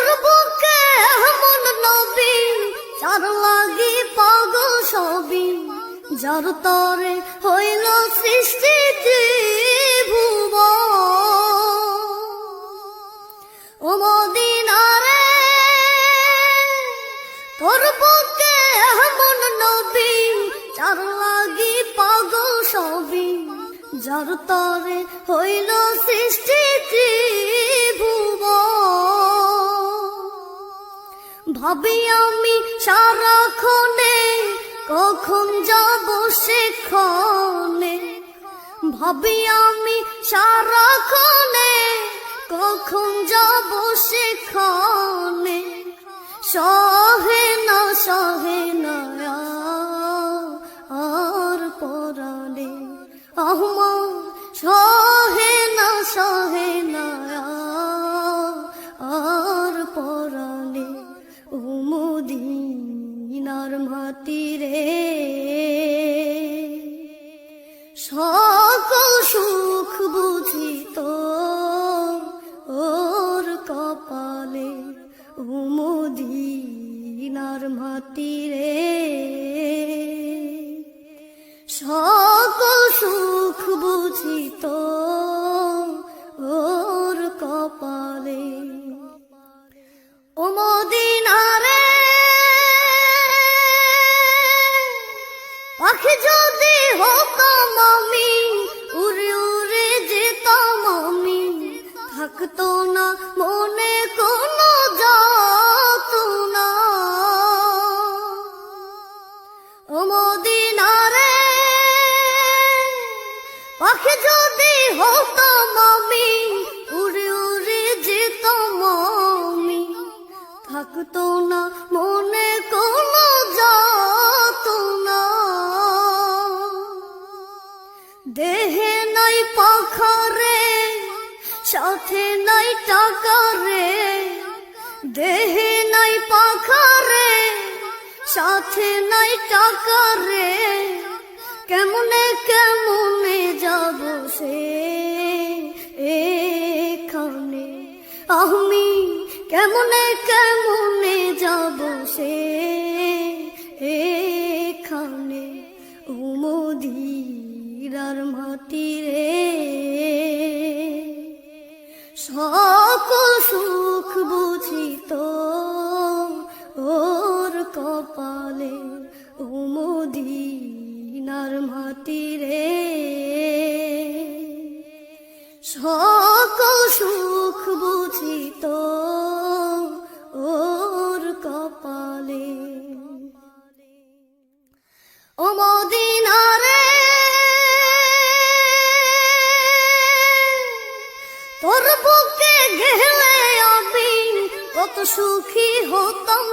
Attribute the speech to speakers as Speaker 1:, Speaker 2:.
Speaker 1: তোর বুকে এমন নবী, যার লাগি হইল সৃষ্টি ভুব ও মদিনারে, তোর বুকে এমন নবী, যার লাগি পাগল সবই যার হইল সৃষ্টি ভাবি আমি সারাক্ষণে কখন যাব সেখানে? ভাবি আমি সারাক্ষণে কখন যাব সেখানে? সহে না সহে না সকল সুখ বুঝিত ওর কপালে উমদিনার মাটি রে। সকল সুখ বুঝিত ওর উড়ে উড়ে থাকতো না মনে না দেহে নাই সাথে নাই টাকা রে দেহে নাই সাথে নাই টাকা রে কেমনে কেমনে আমি কেমনে কেমনে যাব সে এখানে? উমদিরার মাটি রে। সকল সুখ বুঝিত ওর কপালে। উমদিনার মাটি রে। সকল সুখ বুঝিত ওর কপালে। ও মদিনারে তোর বুকে গেলে আমি কত সুখী হতাম